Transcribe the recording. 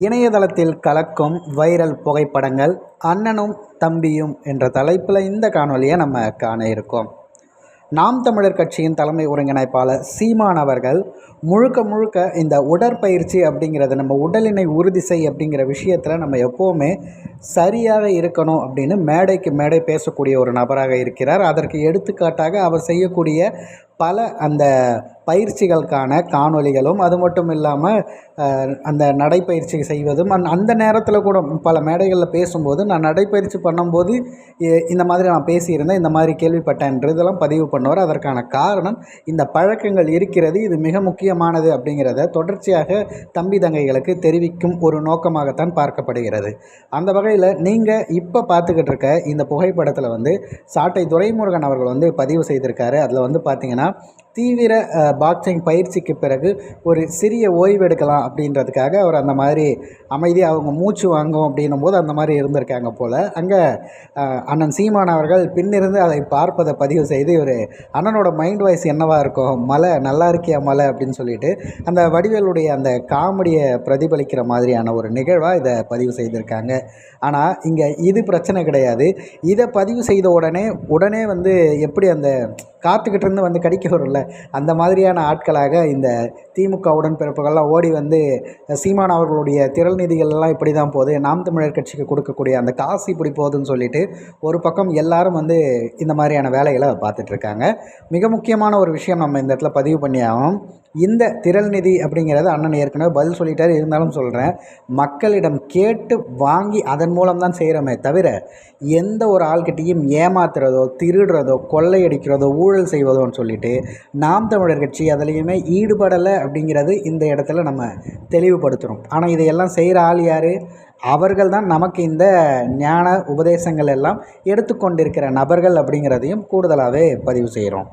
இணையதளத்தில் கலக்கும் வைரல் புகைப்படங்கள் அண்ணனும் தம்பியும் என்ற தலைப்பில் இந்த காணொலியை நம்ம காண இருக்கோம். நாம் தமிழர் கட்சியின் தலைமை ஒருங்கிணைப்பாளர் சீமான் அவர்கள் முழுக்க முழுக்க இந்த உடற்பயிற்சி அப்படிங்கிறது நம்ம உடலினை உறுதி செய் அப்படிங்கிற விஷயத்தில் நம்ம எப்போவுமே சரியாக இருக்கணும் அப்படின்னு மேடைக்கு மேடை பேசக்கூடிய ஒரு நபராக இருக்கிறார். அதற்கு எடுத்துக்காட்டாக அவர் செய்யக்கூடிய பல அந்த பயிற்சிகளுக்கான காணொளிகளும் அது மட்டும் இல்லாமல் அந்த நடைப்பயிற்சி செய்வதும் அந் அந்த நேரத்தில் கூட பல மேடைகளில் பேசும்போது நான் நடைப்பயிற்சி பண்ணும்போது இந்த மாதிரி நான் பேசியிருந்தேன் இந்த மாதிரி கேள்விப்பட்டேன்றதெல்லாம் பதிவு பண்ணுவார். அதற்கான காரணம் இந்த பழக்கங்கள் இருக்கிறது இது மிக முக்கியமானது அப்படிங்கிறத தொடர்ச்சியாக தம்பி தங்கைகளுக்கு தெரிவிக்கும் ஒரு நோக்கமாகத்தான் பார்க்கப்படுகிறது. அந்த வகையில் நீங்கள் இப்போ பார்த்துக்கிட்டு இருக்க இந்த புகைப்படத்தில் வந்து சாட்டை துரைமுருகன் அவர்கள் வந்து பதிவு செய்திருக்காரு. அதில் வந்து பார்த்திங்கன்னா தீவிர பாக்ஸிங் பயிற்சிக்கு பிறகு ஒரு சிறிய ஓய்வு எடுக்கலாம் அப்படின்றதுக்காக அவர் அந்த மாதிரி அமைதியாக அவங்க மூச்சு வாங்கும் அப்படின்னும் போது அந்த மாதிரி இருந்திருக்காங்க போல். அங்கே அண்ணன் சீமான் அவர்கள் பின்னிருந்து அதை பார்ப்பதை பதிவு செய்து ஒரு அண்ணனோட மைண்ட் வாய்ஸ் என்னவாக இருக்கும்? மலை நல்லா இருக்கியா மலை? அப்படின்னு சொல்லிட்டு அந்த வடிவேலுடைய அந்த காமெடியை பிரதிபலிக்கிற மாதிரியான ஒரு நிகழ்வாக இதை பதிவு செய்திருக்காங்க. ஆனால் இங்கே இது பிரச்சனை கிடையாது. இதை பதிவு செய்த உடனே உடனே வந்து எப்படி அந்த காத்துக்கிட்டு இருந்து வந்து கடிக்க வரும்ல அந்த மாதிரியான ஆட்களாக இந்த திமுக உடன்பிறப்புகள்லாம் ஓடி வந்து சீமான் அவர்களுடைய திரள் நிதிகள்லாம் இப்படி தான் போகுது. நாம் தமிழர் கட்சிக்கு கொடுக்கக்கூடிய அந்த காசு இப்படி போகுதுன்னு சொல்லிட்டு ஒரு பக்கம் எல்லாரும் வந்து இந்த மாதிரியான வேலைகளை பார்த்துட்ருக்காங்க மிக முக்கியமான ஒரு விஷயம் நம்ம இந்த இடத்துல பதிவு பண்ணி ஆகும் இந்த திரள் நிதி அப்படிங்கிறது அண்ணன் ஏற்கனவே பதில் சொல்லிட்டார் இருந்தாலும் சொல்கிறேன் மக்களிடம் கேட்டு வாங்கி அதன் மூலம் தான் செய்கிறோமே தவிர எந்த ஒரு ஆள்கிட்டையும் ஏமாத்துறதோ திருடுறதோ கொள்ளையடிக்கிறதோ ஊழல் செய்வதோன்னு சொல்லிட்டு நாம் தமிழர் கட்சி அதுலேயுமே ஈடுபடலை அப்படிங்கிறது இந்த இடத்துல நம்ம தெளிவுபடுத்துகிறோம் ஆனால் இதையெல்லாம் செய்கிற ஆள் யார்? அவர்கள் தான் நமக்கு இந்த ஞான உபதேசங்கள் எல்லாம் எடுத்துக்கொண்டிருக்கிற நபர்கள் அப்படிங்கிறதையும் கூடுதலாகவே பதிவு செய்கிறோம்